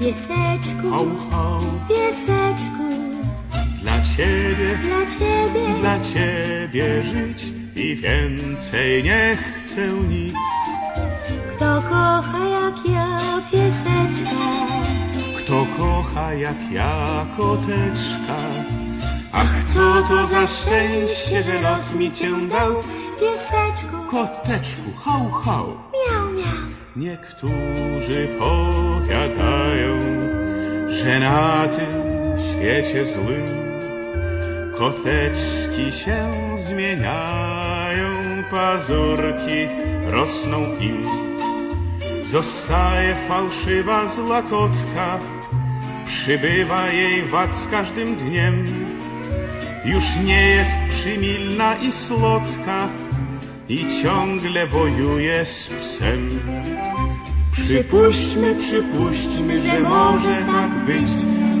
Pieseczku, Hał, hał, pieseczku, dla ciebie, dla ciebie, dla ciebie żyć i więcej nie chcę nic. kto kocha jak ja pieseczka. Kto kocha jak ja koteczka? Ach, co to za szczęście, że los mi cię dał, Pieseczku, koteczku, hał, hał. miau, miau. Niektórzy powiadają, że na tym świecie złym koteczki się zmieniają, pazurki rosną im. Zostaje fałszywa zła kotka, przybywa jej wad z każdym dniem. Już nie jest przymilna i słodka i ciągle wojuje z psem. Przypuśćmy, przypuśćmy, że może tak być,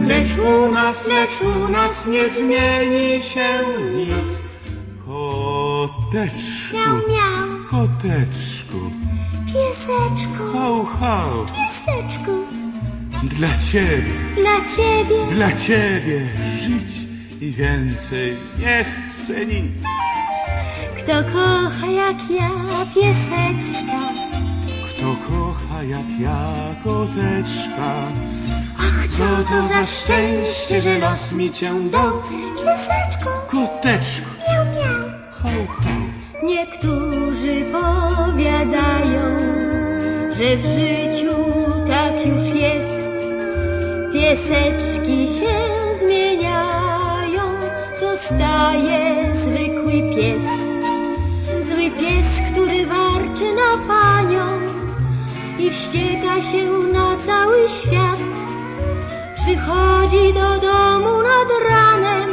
lecz u nas, lecz u nas nie zmieni się nic. Koteczku, Miau, miau, koteczku, pieseczku, hał, hał, pieseczku, dla ciebie, dla ciebie, dla ciebie żyć i więcej nie chcę nic. kto kocha jak ja pieseczka. Kto kocha jak ja koteczka? Ach, Co to za szczęście, że los mi cię dał, Pieseczku, koteczku, miau, miau. hał, hał. Niektórzy powiadają, że w życiu tak już jest. Pieseczki się zmieniają, zostaje i wścieka się na cały świat. Przychodzi do domu nad ranem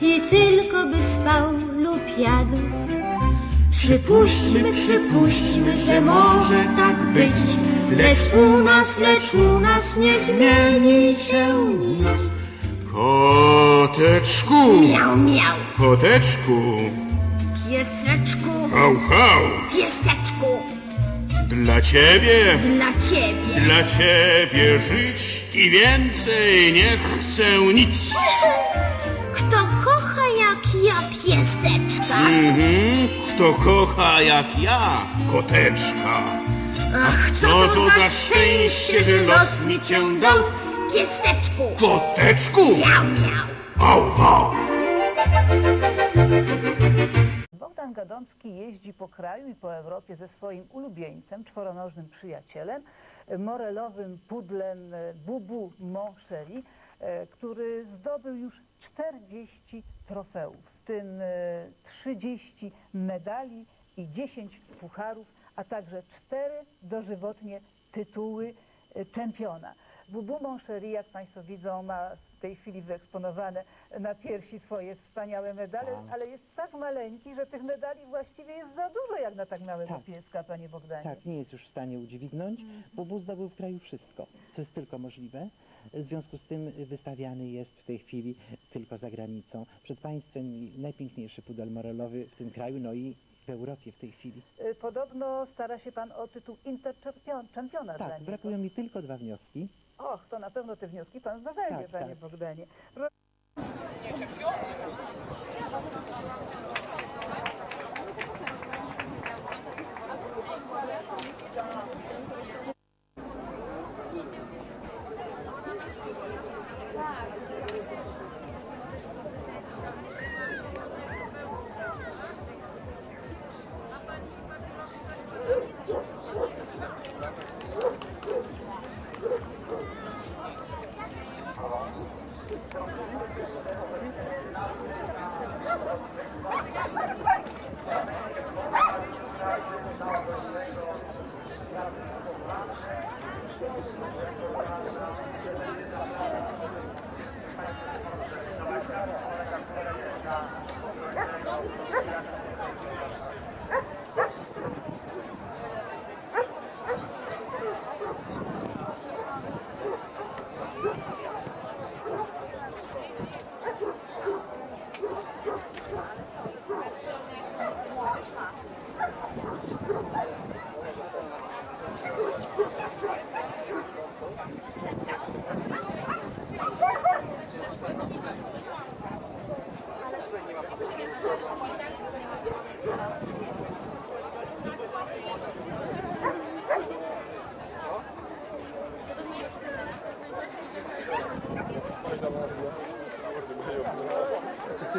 i tylko by spał lub jadł. Przypuśćmy, przypuśćmy, że może tak być, lecz u nas, lecz u nas nie zmieni się nic. Koteczku, Miau, miau, koteczku, pieseczku, hał, hał. pieseczku, Dla ciebie, dla ciebie. dla ciebie żyć i więcej nie chcę nic. Kto kocha jak ja pieseczka? Mhm, kto kocha jak ja, koteczka. Ach, Co to za szczęście, że los mi cię dał, Pieseczku, koteczku. miau, miau. Au, au. Bogdan Gadomski jeździ po kraju i po Europie ze swoim ulubieńcem, czworonożnym przyjacielem, e, morelowym pudlem e, Bubu Moncheri, e, który zdobył już 40 trofeów, w tym e, 30 medali i 10 pucharów, a także 4 dożywotnie tytuły e, czempiona. Bubu Moncheri, jak Państwo widzą, ma w tej chwili wyeksponowane na piersi swoje wspaniałe medale, ale jest tak maleńki, że tych medali właściwie jest za dużo jak na tak małego Tak. pieska, Panie Bogdanie. Tak, nie jest już w stanie udźwignąć, bo Bóg zdobył w kraju wszystko, co jest tylko możliwe. W związku z tym wystawiany jest w tej chwili tylko za granicą. Przed Państwem najpiękniejszy pudel morelowy w tym kraju, no i w Europie w tej chwili. Y, Podobno stara się Pan o tytuł interczempiona dla Tak, niego. brakują mi tylko dwa wnioski. Och, to na pewno te wnioski Pan zdobędzie, Tak, Panie tak. Bogdanie.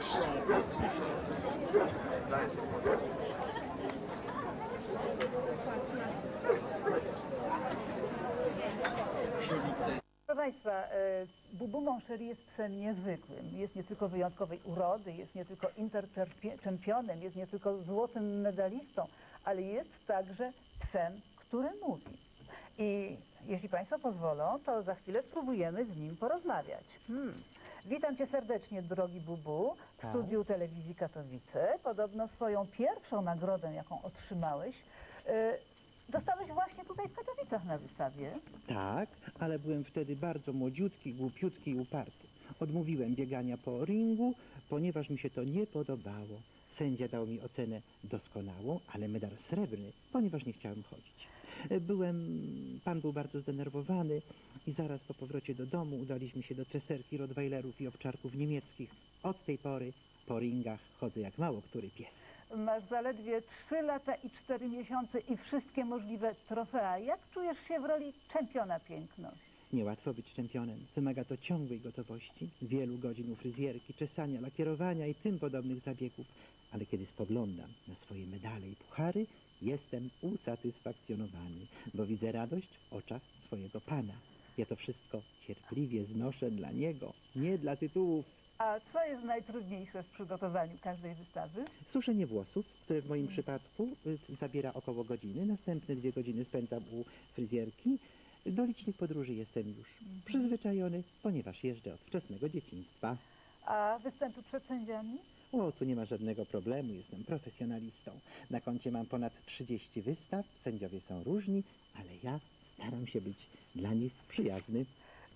sont Joli Proszę Państwa, e, Bubu Moncherie jest psem niezwykłym. Jest nie tylko wyjątkowej urody, jest nie tylko interczempionem, jest nie tylko złotym medalistą, ale jest także psem, który mówi. I jeśli Państwo pozwolą, to za chwilę spróbujemy z nim porozmawiać. Hmm. Witam Cię serdecznie, drogi Bubu, w Tak. studiu telewizji Katowice. Podobno swoją pierwszą nagrodę, jaką otrzymałeś, e, dostałeś właśnie tutaj w Katowicach na wystawie. Tak, ale byłem wtedy bardzo młodziutki, głupiutki i uparty. Odmówiłem biegania po ringu, ponieważ mi się to nie podobało. Sędzia dał mi ocenę doskonałą, ale medal srebrny, ponieważ nie chciałem chodzić. E, Byłem, pan był bardzo zdenerwowany i zaraz po powrocie do domu udaliśmy się do treserki Rottweilerów i owczarków niemieckich. Od tej pory po ringach chodzę jak mało który pies. Masz zaledwie 3 lata i 4 miesiące i wszystkie możliwe trofea. Jak czujesz się w roli czempiona piękności? Niełatwo być czempionem. Wymaga to ciągłej gotowości, wielu godzin u fryzjerki, czesania, lakierowania i tym podobnych zabiegów. Ale kiedy spoglądam na swoje medale i puchary, jestem usatysfakcjonowany, bo widzę radość w oczach swojego pana. Ja to wszystko cierpliwie znoszę dla niego, nie dla tytułów. A co jest najtrudniejsze w przygotowaniu każdej wystawy? Suszenie włosów, które w moim przypadku y, zabiera około godziny. Następne dwie godziny spędzam u fryzjerki. Do licznych podróży jestem już przyzwyczajony, ponieważ jeżdżę od wczesnego dzieciństwa. A występy przed sędziami? O, tu nie ma żadnego problemu, jestem profesjonalistą. Na koncie mam ponad 30 wystaw, sędziowie są różni, ale ja staram się być dla nich przyjazny.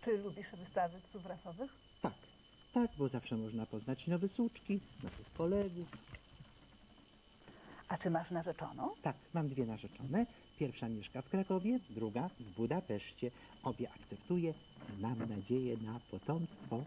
Czy lubisz wystawy psów rasowych? Tak, tak, bo zawsze można poznać nowe suczki, nowych kolegów. A czy masz narzeczoną? Tak, mam dwie narzeczone. Pierwsza mieszka w Krakowie, druga w Budapeszcie. Obie akceptuję i mam nadzieję na potomstwo.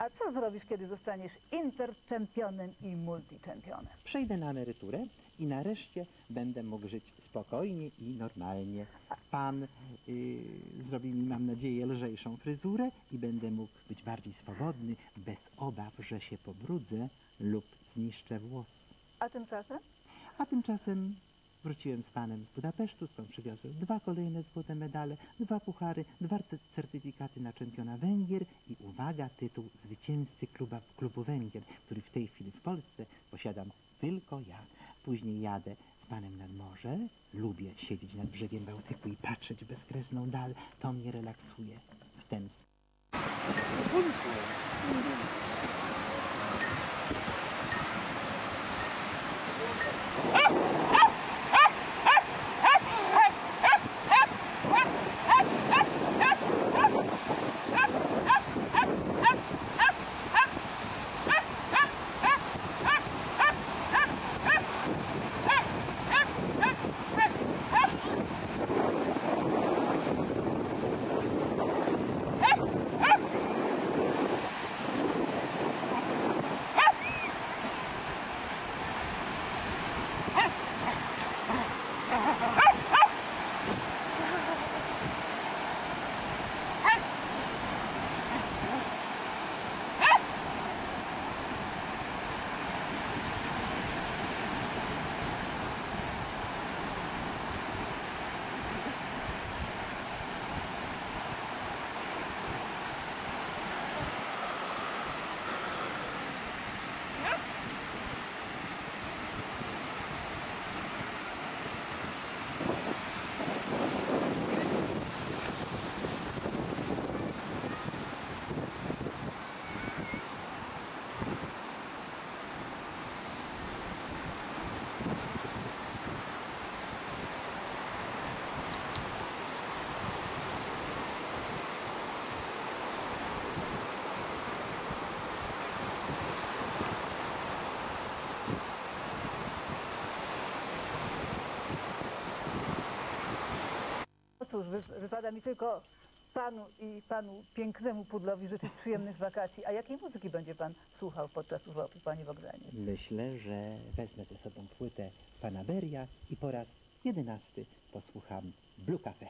A co zrobisz, kiedy zostaniesz interczempionem i multiczempionem? Przejdę na emeryturę i nareszcie będę mógł żyć spokojnie i normalnie. Pan y, zrobi mi, mam nadzieję, lżejszą fryzurę i będę mógł być bardziej swobodny, bez obaw, że się pobrudzę lub zniszczę włos. A tymczasem? A tymczasem wróciłem z panem z Budapesztu, skąd przywiozłem dwa kolejne złote medale, dwa puchary, dwa cer- certyfikaty na czempiona Węgier i uwaga, tytuł zwycięzcy kluba, klubu Węgier, który w tej chwili w Polsce posiadam tylko ja. Później jadę z panem nad morze, lubię siedzieć nad brzegiem Bałtyku i patrzeć bezkresną dal, to mnie relaksuje. W ten sposób. cóż, wypada mi tylko panu i panu pięknemu pudlowi życzyć przyjemnych wakacji. A jakiej muzyki będzie pan słuchał podczas urlopu, panie Bogdanie? Myślę, że wezmę ze sobą płytę Fanaberia i po raz jedenasty posłucham Blue Cafe.